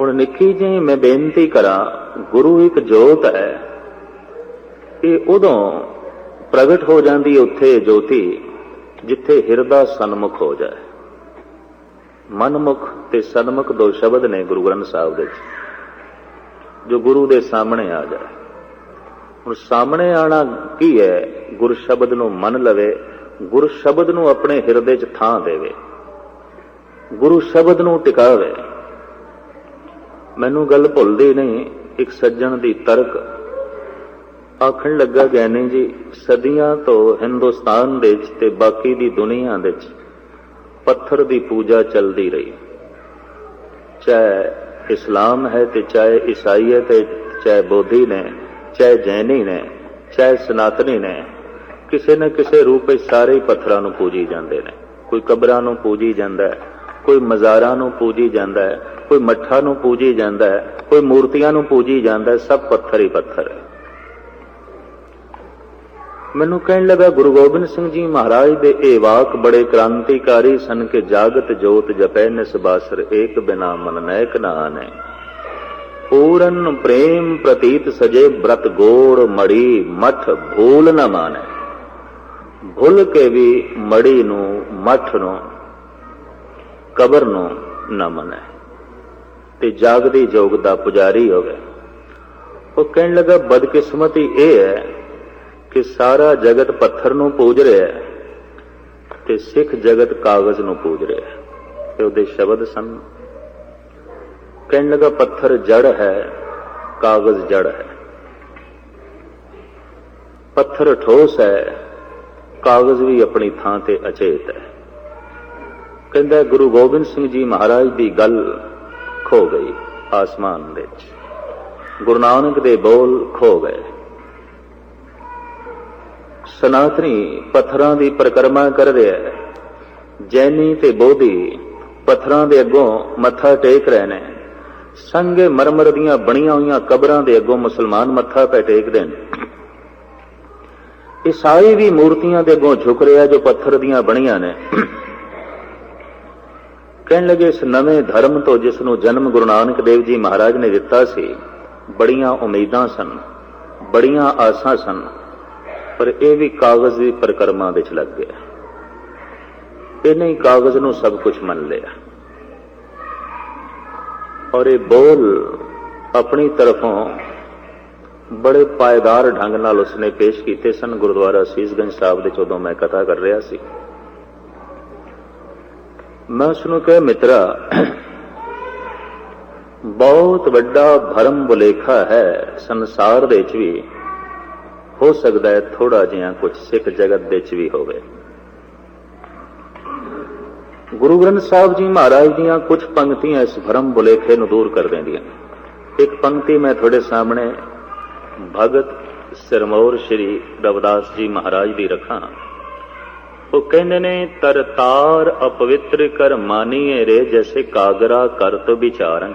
ਹੁਣ ਨਿੱਕੀ ਜੀ ਮੈਂ ਬੇਨਤੀ ਕਰਾਂ, ਗੁਰੂ ਇੱਕ ਜੋਤ ਹੈ। ਇਹ ਉਦੋਂ ਪ੍ਰਗਟ ਹੋ ਜਾਂਦੀ ਉੱਥੇ ਜੋਤੀ, ਜਿੱਥੇ ਹਿਰਦਾ ਸਨਮੁਖ ਹੋ ਜਾਏ। ਮਨਮੁਖ ਤੇ ਸਨਮੁਖ ਦੋ ਸ਼ਬਦ ਨੇ ਗੁਰੂ ਗ੍ਰੰਥ ਸਾਹਿਬ ਦੇ ਵਿੱਚ, ਜੋ ਗੁਰੂ ਦੇ ਸਾਹਮਣੇ ਆ ਜਾਏ। ਹੁਣ ਸਾਹਮਣੇ ਆਣਾ ਕੀ ਹੈ? ਗੁਰ ਸ਼ਬਦ ਨੂੰ ਮੰਨ ਲਵੇ, ਗੁਰ ਸ਼ਬਦ ਨੂੰ ਆਪਣੇ ਹਿਰਦੇ 'ਚ ਥਾਂ ਦੇਵੇ। ਗੁਰੂ ਸ਼ਬਦ ਨੂੰ ਟਿਕਾਵੇ। ਮੈਨੂੰ ਗੱਲ ਭੁੱਲਦੀ ਨਹੀਂ, ਇੱਕ ਸੱਜਣ ਦੀ ਤਰਕ। ਆਖਣ ਲੱਗਾ ਗਿਆਨੀ ਜੀ, ਸਦੀਆਂ ਤੋਂ ਹਿੰਦੁਸਤਾਨ ਦੇ ਵਿੱਚ ਤੇ ਬਾਕੀ ਦੀ ਦੁਨੀਆ ਦੇ ਵਿੱਚ ਪੱਥਰ ਦੀ ਪੂਜਾ ਚੱਲਦੀ ਰਹੀ। ਚਾਹੇ ਇਸਲਾਮ ਹੈ ਤੇ ਚਾਹੇ ਈਸਾਈ ਹੈ ਚਾਹੇ ਬੋਧੀ ਨੇ, ਚਾਹੇ ਜੈਨੀ ਨੇ, ਚਾਹੇ ਸਨਾਤਨੀ ਨੇ, ਕਿਸੇ ਨਾ ਕਿਸੇ ਰੂਪ ਵਿੱਚ ਸਾਰੇ ਹੀ ਪੱਥਰਾਂ ਨੂੰ ਪੂਜੀ ਜਾਂਦੇ ਨੇ। ਕੋਈ ਕਬਰਾਂ ਨੂੰ ਪੂਜੀ ਜਾਂਦਾ ਹੈ, ਕੋਈ ਮਜ਼ਾਰਾਂ ਨੂੰ ਪੂਜੀ ਜਾਂਦਾ ਹੈ ਕੋਈ ਮੱਠਾਂ ਨੂੰ ਪੂਜੀ ਜਾਂਦਾ ਹੈ, ਕੋਈ ਮੂਰਤੀਆਂ ਨੂੰ ਪੂਜੀ ਜਾਂਦਾ ਸਭ ਪੱਥਰ ਹੀ ਪੱਥਰ ਹੈ। ਮੈਨੂੰ ਕਹਿਣ ਲੱਗਾ, ਗੁਰੂ ਗੋਬਿੰਦ ਸਿੰਘ ਜੀ ਮਹਾਰਾਜ ਦੇ ਇਹ ਵਾਕ ਬੜੇ ਕ੍ਰਾਂਤੀਕਾਰੀ ਸਨ ਕਿ ਜਾਗਤ ਜੋਤ ਜਪੈ ਨਿਸਬਾਸਰ ਏਕ ਬਿਨਾ ਮਨ ਨੈਕ ਨਾ ਆਨੇ ਪੂਰਨ ਪ੍ਰੇਮ ਪ੍ਰਤੀਤ ਸਜੇ ਬ੍ਰਤ ਗੋੜ ਮੜੀ, ਮਠ ਭੂਲ ਨਾ ਮਾਨੇ। ਭੁੱਲ ਕੇ ਵੀ ਮੜੀ ਨੂੰ, ਮਠ ਨੂੰ, ਕਬਰ ਨੂੰ ਨਾ ਮਨੇ। ਤੇ ਜਾਗਦੀ ਜੋਗ ਦਾ ਪੁਜਾਰੀ ਹੋਵੇ। ਉਹ ਕਹਿਣ ਲੱਗਾ, ਬਦਕਿਸਮਤੀ ਇਹ ਹੈ ਕਿ ਸਾਰਾ ਜਗਤ ਪੱਥਰ ਨੂੰ ਪੂਜ ਰਿਹਾ ਹੈ ਤੇ ਸਿੱਖ ਜਗਤ ਕਾਗਜ਼ ਨੂੰ ਪੂਜ ਰਿਹਾ ਹੈ। ਤੇ ਉਹਦੇ ਸ਼ਬਦ ਸਨ। ਕਹਿਣ ਲੱਗਾ, ਪੱਥਰ ਜੜ ਹੈ, ਕਾਗਜ਼ ਜੜ ਹੈ। ਪੱਥਰ ਠੋਸ ਹੈ, ਕਾਗਜ਼ ਵੀ ਆਪਣੀ ਥਾਂ ਤੇ ਅਚੇਤ ਹੈ। ਕਹਿੰਦਾ, ਗੁਰੂ ਗੋਬਿੰਦ ਸਿੰਘ ਜੀ ਮਹਾਰਾਜ ਦੀ ਗੱਲ ਖੋ ਗਈ ਆਸਮਾਨ ਵਿੱਚ। ਗੁਰੂ ਨਾਨਕ ਦੇ ਬੋਲ ਖੋ ਗਏ। ਸਨਾਤਨੀ ਪੱਥਰਾਂ ਦੀ ਪਰਿਕਰਮਾ ਕਰ ਰਿਹਾ ਹੈ। ਜੈਨੀ ਤੇ ਬੋਧੀ ਪੱਥਰਾਂ ਦੇ ਅੱਗੋਂ ਮੱਥਾ ਟੇਕ ਰਹੇ ਨੇ। ਸੰਗੇ ਮਰਮਰ ਦੀਆਂ ਬਣੀਆਂ ਹੋਈਆਂ ਕਬਰਾਂ ਦੇ ਅੱਗੋਂ ਮੁਸਲਮਾਨ ਮੱਥਾ ਪੈ ਟੇਕਦੇ ਨੇ। ਈਸਾਈ ਵੀ ਮੂਰਤੀਆਂ ਦੇ ਅੱਗੋਂ ਝੁਕ ਰਿਹਾ ਜੋ ਪੱਥਰ ਦੀਆਂ ਬਣੀਆਂ ਨੇ। ਕਹਿਣ ਲੱਗੇ, ਇਸ ਨਵੇਂ ਧਰਮ ਤੋਂ ਜਿਸ ਨੂੰ ਜਨਮ ਗੁਰੂ ਨਾਨਕ ਦੇਵ ਜੀ ਮਹਾਰਾਜ ਨੇ ਦਿੱਤਾ ਸੀ, ਬੜੀਆਂ ਉਮੀਦਾਂ ਸਨ, ਬੜੀਆਂ ਆਸਾਂ ਸਨ, ਪਰ ਇਹ ਵੀ ਕਾਗਜ਼ ਦੀ ਪਰਿਕਰਮਾ ਵਿੱਚ ਲੱਗ ਗਿਆ। ਇਹਨੇ ਹੀ ਕਾਗਜ਼ ਨੂੰ ਸਭ ਕੁਝ ਮੰਨ ਲਿਆ। ਔਰ ਇਹ ਬੋਲ ਆਪਣੀ ਤਰਫੋਂ ਬੜੇ ਪਾਇਦਾਰ ਢੰਗ ਨਾਲ ਉਸਨੇ ਪੇਸ਼ ਕੀਤੇ ਸਨ। ਗੁਰਦੁਆਰਾ ਸੀਸਗੰਜ ਸਾਹਿਬ ਦੇ ਜਦੋਂ ਮੈਂ ਕਥਾ ਕਰ ਰਿਹਾ ਸੀ। ਮੈਂ ਉਸ ਨੂੰ ਕਿਹਾ ਮਿੱਤਰਾ, ਬਹੁਤ ਵੱਡਾ ਭਰਮ ਬੁਲੇਖਾ ਹੈ ਸੰਸਾਰ ਦੇ ਵਿੱਚ ਵੀ। ਹੋ ਸਕਦਾ ਹੈ ਥੋੜਾ ਜਿਹਾ ਕੁਝ ਸਿੱਖ ਜਗਤ ਦੇ ਵਿੱਚ ਵੀ ਹੋਵੇ। ਗੁਰੂ ਗ੍ਰੰਥ ਸਾਹਿਬ ਜੀ ਮਹਾਰਾਜ ਦੀਆਂ ਕੁਝ ਪੰਕਤੀਆਂ ਇਸ ਭਰਮ ਬੁਲੇਖੇ ਨੂੰ ਦੂਰ ਕਰ ਦਿੰਦੀਆਂ ਇੱਕ ਪੰਕਤੀ ਮੈਂ ਤੁਹਾਡੇ ਸਾਹਮਣੇ ਭਗਤ ਸਿਰਮੌਰ ਸ਼੍ਰੀ ਰਵਿਦਾਸ ਜੀ ਮਹਾਰਾਜ ਦੀ ਰੱਖਾਂ। ਉਹ ਕਹਿੰਦੇ ਨੇ ਤਰਤਾਰ ਅਪਵਿੱਤਰ ਕਰ ਮਾਨੀਏ ਰੇ, ਜੈਸੇ ਕਾਗਰਾ ਕਰਤ ਵਿਚਾਰਨ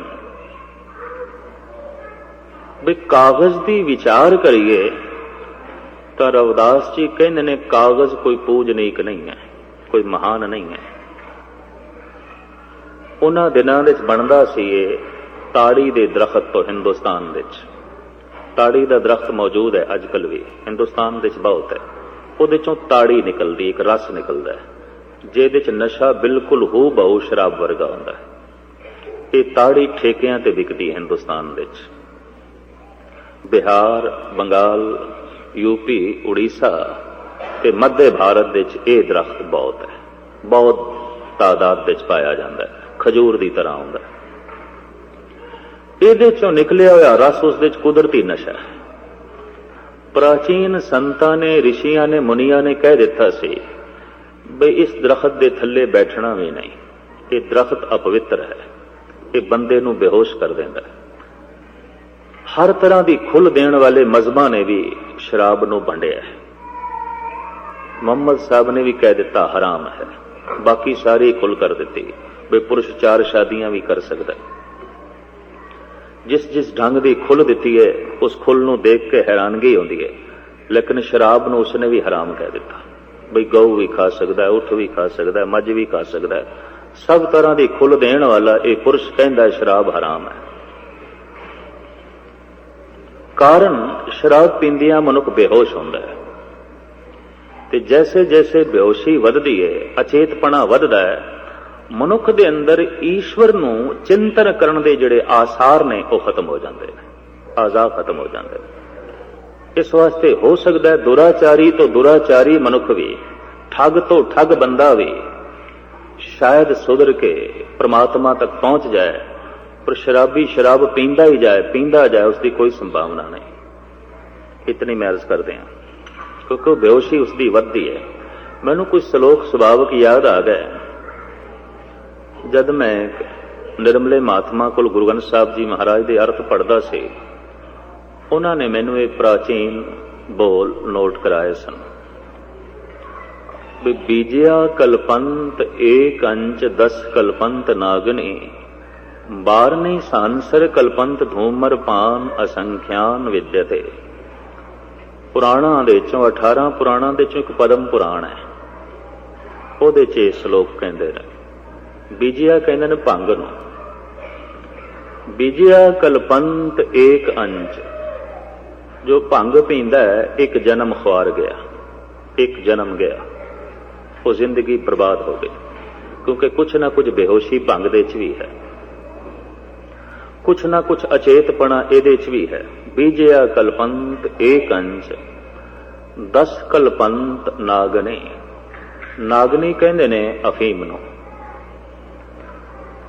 ਵੀ ਕਾਗਜ਼ ਦੀ ਵਿਚਾਰ ਕਰੀਏ, ਤਾਂ ਰਵਿਦਾਸ ਜੀ ਕਹਿੰਦੇ ਨੇ, ਕਾਗਜ਼ ਕੋਈ ਪੂਜਨੀਕ ਨਹੀਂ ਹੈ, ਕੋਈ ਮਹਾਨ ਨਹੀਂ ਹੈ। ਉਹਨਾਂ ਦਿਨਾਂ ਵਿੱਚ ਬਣਦਾ ਸੀ ਇਹ ਤਾੜੀ ਦੇ ਦਰਖਤ ਤੋਂ ਹਿੰਦੁਸਤਾਨ ਵਿੱਚ। ਤਾੜੀ ਦਾ ਦਰਖਤ ਮੌਜੂਦ ਹੈ ਅੱਜ ਕੱਲ ਵੀ, ਹਿੰਦੁਸਤਾਨ ਵਿੱਚ ਬਹੁਤ ਹੈ। ਉਹਦੇ ਚੋਂ ਤਾੜੀ ਨਿਕਲਦੀ, ਇੱਕ ਰਸ ਨਿਕਲਦਾ ਹੈ, ਜਿਹਦੇ ਚ ਨਸ਼ਾ ਬਿਲਕੁਲ ਹੂ ਬਹੁ ਸ਼ਰਾਬ ਵਰਗਾ ਹੁੰਦਾ ਹੈ। ਇਹ ਤਾੜੀ ਠੇਕਿਆਂ ਤੇ ਵਿਕਦੀ ਹੈ ਹਿੰਦੁਸਤਾਨ ਵਿੱਚ। ਬਿਹਾਰ, ਬੰਗਾਲ ਯੂਪੀ ਉੜੀਸਾ ਤੇ ਮੱਧ ਭਾਰਤ ਵਿੱਚ ਇਹ ਦਰਖਤ ਬਹੁਤ ਹੈ। ਬਹੁਤ ਤਾਦਾਦ ਵਿੱਚ ਪਾਇਆ ਜਾਂਦਾ ਹੈ, ਖਜੂਰ ਦੀ ਤਰ੍ਹਾਂ ਹੁੰਦਾ ਹੈ। ਇਹਦੇ ਚੋਂ ਨਿਕਲਿਆ ਹੋਇਆ ਰਸ ਉਸ ਦੇ ਵਿੱਚ ਕੁਦਰਤੀ ਨਸ਼ਾ ਹੈ। ਪ੍ਰਾਚੀਨ ਸੰਤਾਂ ਨੇ ઋષੀਆਂ ਨੇ, ਮੁਨੀਆਂ ਨੇ ਕਹਿ ਦਿੱਤਾ ਸੀ ਬਈ ਇਸ ਦਰਖਤ ਦੇ ਥੱਲੇ ਬੈਠਣਾ ਵੀ ਨਹੀਂ, ਇਹ ਦਰਖਤ ਅਪਵਿੱਤਰ ਹੈ, ਇਹ ਬੰਦੇ ਨੂੰ ਬੇਹੋਸ਼ ਕਰ ਦਿੰਦਾ ਹੈ। ਹਰ ਤਰ੍ਹਾਂ ਦੀ ਖੁੱਲ ਦੇਣ ਵਾਲੇ ਮਜ਼ਬਾਂ ਨੇ ਵੀ ਸ਼ਰਾਬ ਨੂੰ ਵੰਡਿਆ ਹੈ। ਮੁਹੰਮਦ ਸਾਹਿਬ ਨੇ ਵੀ ਕਹਿ ਦਿੱਤਾ, ਹਰਾਮ ਹੈ, ਬਾਕੀ ਸਾਰੀ ਖੁੱਲ ਕਰ ਦਿੱਤੀ, ਵੀ ਪੁਰਸ਼ ਚਾਰ ਸ਼ਾਦੀਆਂ ਵੀ ਕਰ ਸਕਦਾ ਹੈ। ਜਿਸ ਜਿਸ ਢੰਗ ਦੀ ਖੁੱਲ ਦਿੱਤੀ ਹੈ, ਉਸ ਖੁੱਲ ਨੂੰ ਦੇਖ ਕੇ ਹੈਰਾਨਗੀ ਹੁੰਦੀ ਹੈ। ਲੇਕਿਨ ਸ਼ਰਾਬ ਨੂੰ ਉਸਨੇ ਵੀ ਹਰਾਮ ਕਹਿ ਦਿੱਤਾ। ਬਈ ਗਊ ਵੀ ਖਾ ਸਕਦਾ ਹੈ, ਉਠ ਵੀ ਖਾ ਸਕਦਾ ਹੈ, ਮੱਝ ਵੀ ਖਾ ਸਕਦਾ ਹੈ। ਸਭ ਤਰ੍ਹਾਂ ਦੀ ਖੁੱਲ ਦੇਣ ਵਾਲਾ ਇਹ ਪੁਰਸ਼ ਕਹਿੰਦਾ ਸ਼ਰਾਬ ਹਰਾਮ ਹੈ। ਕਾਰਨ, ਸ਼ਰਾਬ ਪੀਂਦਿਆਂ ਮਨੁੱਖ ਬੇਹੋਸ਼ ਹੁੰਦਾ ਹੈ। ਤੇ ਜੈਸੇ ਜੈਸੇ ਬੇਹੋਸ਼ੀ ਵੱਧਦੀ ਹੈ, ਅਚੇਤਪਣਾ ਵੱਧਦਾ ਹੈ ਮਨੁੱਖ ਦੇ ਅੰਦਰ ਈਸ਼ਵਰ ਨੂੰ ਚਿੰਤਨ ਕਰਨ ਦੇ ਜਿਹੜੇ ਆਸਾਰ ਨੇ, ਉਹ ਖਤਮ ਹੋ ਜਾਂਦੇ ਨੇ। ਆਜ਼ਾ ਖਤਮ ਹੋ ਜਾਂਦੇ ਨੇ। ਇਸ ਵਾਸਤੇ ਹੋ ਸਕਦਾ ਹੈ ਦੁਰਾਚਾਰੀ ਤੋਂ ਦੁਰਾਚਾਰੀ ਮਨੁੱਖ ਵੀ, ਠੱਗ ਤੋਂ ਠੱਗ ਬੰਦਾ ਵੀ ਸ਼ਾਇਦ ਸੁਧਰ ਕੇ ਪ੍ਰਮਾਤਮਾ ਤੱਕ ਪਹੁੰਚ ਜਾਏ, ਪਰ ਸ਼ਰਾਬੀ ਸ਼ਰਾਬ ਪੀਂਦਾ ਹੀ ਜਾਏ, ਪੀਂਦਾ ਜਾਏ, ਉਸ ਦੀ ਕੋਈ ਸੰਭਾਵਨਾ ਨਹੀਂ। ਇਤਨੀ ਮੈਂ ਅਰਜ਼ ਕਰਦੇ ਹਾਂ, ਕਿਉਂਕਿ ਉਹ ਬੇਹੋਸ਼ੀ ਉਸ ਦੀ ਵੱਧਦੀ ਹੈ। ਮੈਨੂੰ ਕੋਈ ਸ਼ਲੋਕ ਸੁਭਾਵਕ ਯਾਦ ਆ ਗਿਆ ਜਦ ਮੈਂ ਨਿਰਮਲੇ ਮਹਾਤਮਾ ਕੋਲ ਗੁਰੂ ਗ੍ਰੰਥ ਸਾਹਿਬ ਜੀ ਮਹਾਰਾਜ ਦੇ ਅਰਥ ਪੜ੍ਹਦਾ ਸੀ, ਉਹਨਾਂ ਨੇ ਮੈਨੂੰ ਇਹ ਪ੍ਰਾਚੀਨ ਬੋਲ ਨੋਟ ਕਰਾਏ ਸਨ। ਵੀ ਬੀਜਿਆ ਕਲਪੰਤ ਏਕ ਅੰਚ ਦਸ ਕਲਪੰਤ ਨਾਗਨੀ, ਬਾਰਨੀ ਸਾਂਸਰ ਕਲਪੰਤ ਧੂਮਰ ਪਾਨ ਅਸੰਖਿਆਨ ਵਿਦਿਅਤੇ। ਪੁਰਾਣਾ ਦੇ ਚੋਂ 18 ਪੁਰਾਣਾਂ ਦੇ ਚੋਂ ਇੱਕ ਪਦਮ ਪੁਰਾਣ ਹੈ। ਉਹਦੇ 'ਚ ਇਹ ਸ਼ਲੋਕ ਕਹਿੰਦੇ ਨੇ ਬੀਜਿਆ ਕਹਿੰਦੇ ਨੇ ਭੰਗ ਨੂੰ। ਬੀਜਿਆ ਕਲਪੰਤ ਏਕ ਅੰਚ ਜੋ ਭੰਗ ਪੀਂਦਾ ਹੈ, ਇੱਕ ਜਨਮ ਖੁਆਰ ਗਿਆ, ਇੱਕ ਜਨਮ ਗਿਆ। ਉਹ ਜ਼ਿੰਦਗੀ ਬਰਬਾਦ ਹੋ ਗਈ, ਕਿਉਂਕਿ ਕੁਛ ਨਾ ਕੁਝ ਬੇਹੋਸ਼ੀ ਭੰਗ ਦੇ ਚ ਵੀ ਹੈ। ਕੁਛ ਨਾ ਕੁਛ ਅਚੇਤਪਣਾ ਇਹਦੇ ਚ ਵੀ ਹੈ। ਬੀਜਿਆ ਕਲਪੰਤ ਏਕ ਅੰਚ 10 ਕਲਪੰਤ ਨਾਗਨੇ। ਨਾਗਨੀ ਕਹਿੰਦੇ ਨੇ ਅਫੀਮ ਨੂੰ।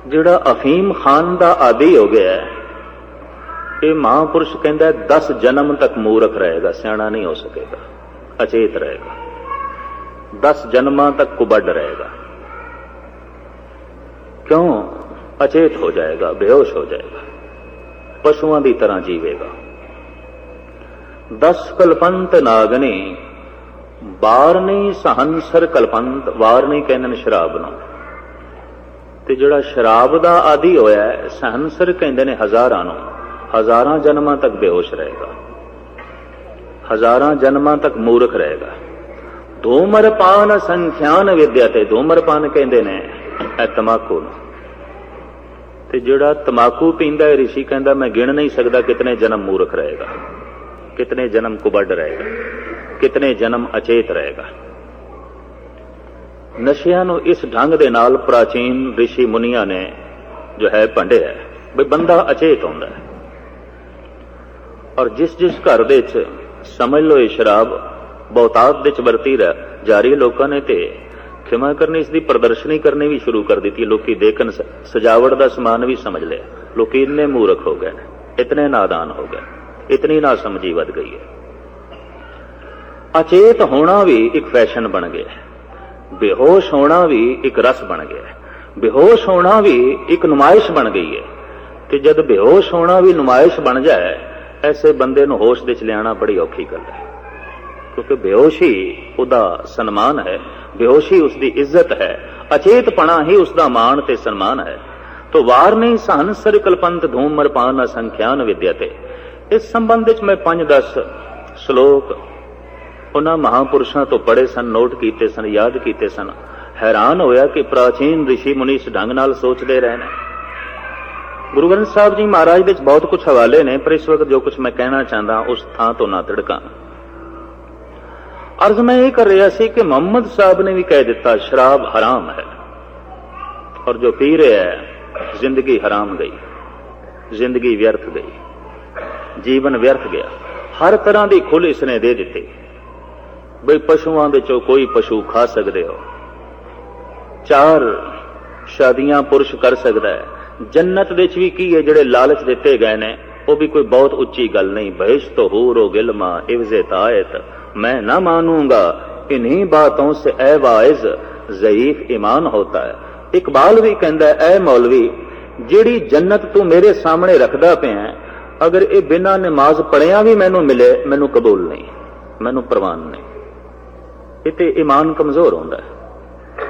ਜਿਹੜਾ ਅਫੀਮ ਖਾਨ ਦਾ ਆਦੀ ਹੋ ਗਿਆ ਹੈ, ਇਹ ਮਹਾਪੁਰਸ਼ ਕਹਿੰਦਾ 10 ਜਨਮ ਤੱਕ ਮੂਰਖ ਰਹੇਗਾ, ਸਿਆਣਾ ਨਹੀਂ ਹੋ ਸਕੇਗਾ, ਅਚੇਤ ਰਹੇਗਾ। 10 ਜਨਮਾਂ ਤੱਕ ਕੁਬੱਡ ਰਹੇਗਾ। ਕਿਉਂ? ਅਚੇਤ ਹੋ ਜਾਏਗਾ, ਬੇਹੋਸ਼ ਹੋ ਜਾਏਗਾ, ਪਸ਼ੂਆਂ ਦੀ ਤਰ੍ਹਾਂ ਜੀਵੇਗਾ। 10 ਕਲਪੰਤ ਨਾਗਨੇ ਬਾਰਨੀ ਸਹੰਸਰ ਕਲਪੰਤ, ਵਾਰਨੀ ਕਹਿੰਦੇ ਨੇ ਸ਼ਰਾਬ ਨੂੰ। ਤੇ ਜਿਹੜਾ ਸ਼ਰਾਬ ਦਾ ਆਦੀ ਹੋਇਆ ਹੈ ਸਹੰਸਰ ਕਹਿੰਦੇ ਨੇ ਹਜ਼ਾਰਾਂ ਨੂੰ। ਹਜ਼ਾਰਾਂ ਜਨਮਾਂ ਤੱਕ ਬੇਹੋਸ਼ ਰਹੇਗਾ। ਹਜ਼ਾਰਾਂ ਜਨਮਾਂ ਤੱਕ ਮੂਰਖ ਰਹੇਗਾ। ਧੂਮਰਪਾਨ ਸੰਖਿਆਨ ਵਿਦਿਆ ਤੇ ਧੂਮਰਪਾਨ ਕਹਿੰਦੇ ਨੇ, ਇਹ ਤਮਾਕੂ ਨੂੰ। ਤੇ ਜਿਹੜਾ ਤਮਾਕੂ ਪੀਂਦਾ ਹੈ ઋષਿ ਕਹਿੰਦਾ, ਮੈਂ ਗਿਣ ਨਹੀਂ ਸਕਦਾ ਕਿਤਨੇ ਜਨਮ ਮੂਰਖ ਰਹੇਗਾ। ਕਿਤਨੇ ਜਨਮ ਕੁਬੱਡ ਰਹੇਗਾ। ਕਿਤਨੇ ਜਨਮ ਅਚੇਤ ਰਹੇਗਾ। ਨਸ਼ਿਆਂ ਨੂੰ ਇਸ ਢੰਗ ਦੇ ਨਾਲ ਪ੍ਰਾਚੀਨ ઋષਿ ਮੁਨੀਆਂ ਨੇ ਜੋ ਹੈ ਭੰਡਿਆ ਬਈ ਬੰਦਾ ਅਚੇਤ ਹੁੰਦਾ ਹੈ। ਔਰ ਜਿਸ ਜਿਸ ਘਰ ਦੇ ਵਿੱਚ ਸਮਝ ਲਓ ਇਹ ਸ਼ਰਾਬ ਬਹੁਤਾਤ ਦੇ ਚ ਵਰਤੀ ਰਹਿ, ਜਾਰੀ ਲੋਕਾਂ ਨੇ ਤੇ ਖਿਮਾ ਕਰਨੀ, ਇਸ ਦੀ ਪ੍ਰਦਰਸ਼ਨੀ ਕਰਨੀ ਵੀ ਸ਼ੁਰੂ ਕਰ ਦਿੱਤੀ। ਲੋਕੀ ਦੇਖਣ ਸਜਾਵਟ ਦਾ ਸਮਾਨ ਵੀ ਸਮਝ ਲਿਆ। ਲੋਕੀ ਇੰਨੇ ਮੂਰਖ ਹੋ ਗਏ ਨੇ, ਇਤਨੇ ਨਾਦਾਨ ਹੋ ਗਏ ਇਤਨੀ ਨਾ ਸਮਝੀ ਵੱਧ ਗਈ ਹੈ। ਅਚੇਤ ਹੋਣਾ ਵੀ ਇੱਕ ਫੈਸ਼ਨ ਬਣ ਗਿਆ ਹੈ। ਬੇਹੋਸ਼ ਹੋਣਾ ਵੀ ਇੱਕ ਰਸ ਬਣ ਗਿਆ ਹੈ। ਬੇਹੋਸ਼ ਹੋਣਾ ਵੀ ਇੱਕ ਨੁਮਾਇਸ਼ ਬਣ ਗਈ ਹੈ। ਤੇ ਜਦ ਬੇਹੋਸ਼ ਹੋਣਾ ਵੀ ਨੁਮਾਇਸ਼ ਬਣ ਜਾਏ, ਐਸੇ ਬੰਦੇ ਨੂੰ ਹੋਸ਼ ਦੇ ਚ ਲਿਆਣਾ ਬੜੀ ਔਖੀ ਗੱਲ ਹੈ। ਕਿਉਂਕਿ ਬੇਹੋਸ਼ੀ ਉਹਦਾ ਸਨਮਾਨ ਹੈ, ਬੇਹੋਸ਼ੀ ਉਸਦੀ ਇੱਜ਼ਤ ਹੈ, ਅਚੇਤਪਣਾ ਹੀ ਉਸਦਾ ਮਾਣ ਤੇ ਸਨਮਾਨ ਹੈ। ਤੋ ਵਾਰ ਨਹੀਂ ਸਹਨਸਰ ਕਲਪੰਤ ਧੂਮ ਮਰਪਾਨ ਅਸੰਖਿਆਨ ਵਿਦਿਅਤੇ ਇਸ ਸੰਬੰਧ ਵਿੱਚ ਮੈਂ 5-10 ਸ਼ਲੋਕ ਉਹਨਾਂ ਮਹਾਪੁਰਸ਼ਾਂ ਤੋਂ ਪੜ੍ਹੇ ਸਨ, ਨੋਟ ਕੀਤੇ ਸਨ, ਯਾਦ ਕੀਤੇ ਸਨ। ਹੈਰਾਨ ਹੋਇਆ ਕਿ ਪ੍ਰਾਚੀਨ ઋષਿ ਮੁਨੀ ਇਸ ਢੰਗ ਨਾਲ ਸੋਚਦੇ ਰਹੇ ਨੇ ਗੁਰੂ ਗ੍ਰੰਥ ਸਾਹਿਬ ਜੀ ਮਹਾਰਾਜ ਦੇ ਵਿੱਚ ਬਹੁਤ ਕੁਝ ਹਵਾਲੇ ਨੇ, ਪਰ ਇਸ ਵਕਤ ਜੋ ਕੁਝ ਮੈਂ ਕਹਿਣਾ ਚਾਹੁੰਦਾ, ਉਸ ਥਾਂ ਤੋਂ ਨਾ ਤਿੜਕਾਂ। ਅਰਜ਼ ਮੈਂ ਇਹ ਕਰ ਰਿਹਾ ਸੀ ਕਿ ਮੁਹੰਮਦ ਸਾਹਿਬ ਨੇ ਵੀ ਕਹਿ ਦਿੱਤਾ, ਸ਼ਰਾਬ ਹਰਾਮ ਹੈ। ਔਰ ਜੋ ਪੀ ਰਿਹਾ ਹੈ, ਜ਼ਿੰਦਗੀ ਹਰਾਮ ਗਈ। ਜ਼ਿੰਦਗੀ ਵਿਅਰਥ ਗਈ। ਜੀਵਨ ਵਿਅਰਥ ਗਿਆ। ਹਰ ਤਰ੍ਹਾਂ ਦੀ ਖੁੱਲ੍ਹ ਇਸਨੇ ਦੇ ਦਿੱਤੀ। ਬਈ ਪਸ਼ੂਆਂ ਦੇ ਚੋਂ ਕੋਈ ਪਸ਼ੂ ਖਾ ਸਕਦੇ ਹੋ। ਚਾਰ ਸ਼ਾਦੀਆਂ ਪੁਰਸ਼ ਕਰ ਸਕਦਾ ਹੈ। ਜੰਨਤ ਵਿੱਚ ਵੀ ਕੀ ਹੈ, ਜਿਹੜੇ ਲਾਲਚ ਦਿੱਤੇ ਗਏ ਨੇ, ਉਹ ਵੀ ਕੋਈ ਬਹੁਤ ਉੱਚੀ ਗੱਲ ਨਹੀਂ। ਬਹਿਸ਼ਤ ਹੂਰ ਹੋ ਗਿਲਮਾ ਇਵਜ਼ੇ ਤਾਇਤ। ਮੈਂ ਨਾ ਮਾਨੂੰਗਾ, ਇਨਹੀ ਬਾਤੋਂ ਸੇ ਐ ਵਾਇਜ਼ ਜ਼ੈਇਫ ਈਮਾਨ ਹੋਤਾ ਹੈ। ਇਕਬਾਲ ਵੀ ਕਹਿੰਦਾ ਐ ਮੌਲਵੀ, ਜਿਹੜੀ ਜੰਨਤ ਤੂੰ ਮੇਰੇ ਸਾਹਮਣੇ ਰੱਖਦਾ ਪਿਆ ਅਗਰ ਇਹ ਬਿਨਾਂ ਨਮਾਜ਼ ਪੜਿਆ ਵੀ ਮੈਨੂੰ ਮਿਲੇ, ਮੈਨੂੰ ਕਬੂਲ ਨਹੀਂ, ਮੈਨੂੰ ਪ੍ਰਵਾਨ ਨਹੀਂ। ਇਤੇ ਈਮਾਨ ਕਮਜ਼ੋਰ ਹੁੰਦਾ ਹੈ।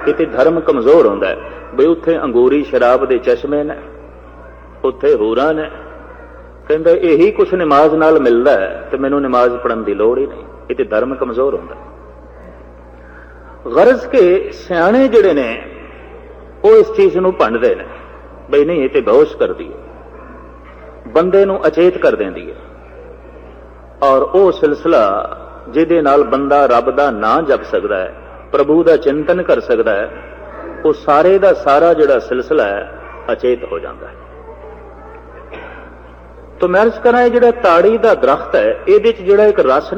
ਇਤੇ ਧਰਮ ਕਮਜ਼ੋਰ ਹੁੰਦਾ ਬਈ ਉੱਥੇ ਅੰਗੂਰੀ ਸ਼ਰਾਬ ਦੇ ਚਸ਼ਮੇ ਨੇ, ਉੱਥੇ ਹੂਰਾਂ ਨੇ। ਕਹਿੰਦਾ ਇਹੀ ਕੁਛ ਨਮਾਜ਼ ਨਾਲ ਮਿਲਦਾ ਹੈ ਤੇ ਮੈਨੂੰ ਨਮਾਜ਼ ਪੜਨ ਦੀ ਲੋੜ ਹੀ ਨਹੀਂ। ਇਹ ਤੇ ਧਰਮ ਕਮਜ਼ੋਰ ਹੁੰਦਾ ਗਰਜ਼ ਕੇ ਸਿਆਣੇ ਜਿਹੜੇ ਨੇ, ਉਹ ਇਸ ਚੀਜ਼ ਨੂੰ ਭੰਡਦੇ ਨੇ। ਬਈ ਨਹੀਂ, ਇਹ ਤੇ ਬੇਹੋਸ਼ ਕਰਦੀ ਹੈ। ਬੰਦੇ ਨੂੰ ਅਚੇਤ ਕਰ ਦਿੰਦੀ ਹੈ। ਔਰ ਉਹ ਸਿਲਸਿਲਾ ਜਿਹਦੇ ਨਾਲ ਬੰਦਾ ਰੱਬ ਦਾ ਨਾਂ ਜਪ ਸਕਦਾ ਹੈ, ਪ੍ਰਭੂ ਦਾ ਚਿੰਤਨ ਕਰ ਸਕਦਾ ਹੈ, ਉਹ ਸਾਰੇ ਦਾ ਸਾਰਾ ਜਿਹੜਾ ਸਿਲਸਿਲਾ ਹੈ, ਅਚੇਤ ਹੋ ਜਾਂਦਾ ਹੈ। ਤੋ ਮੈਂ ਅਰਜ਼ ਕਰਾਂ ਇਹ ਜਿਹੜਾ ਤਾੜੀ ਦਾ ਦਰਖਤ ਹੈ, ਇਹਦੇ ਚ ਜਿਹੜਾ ਇੱਕ ਰਸ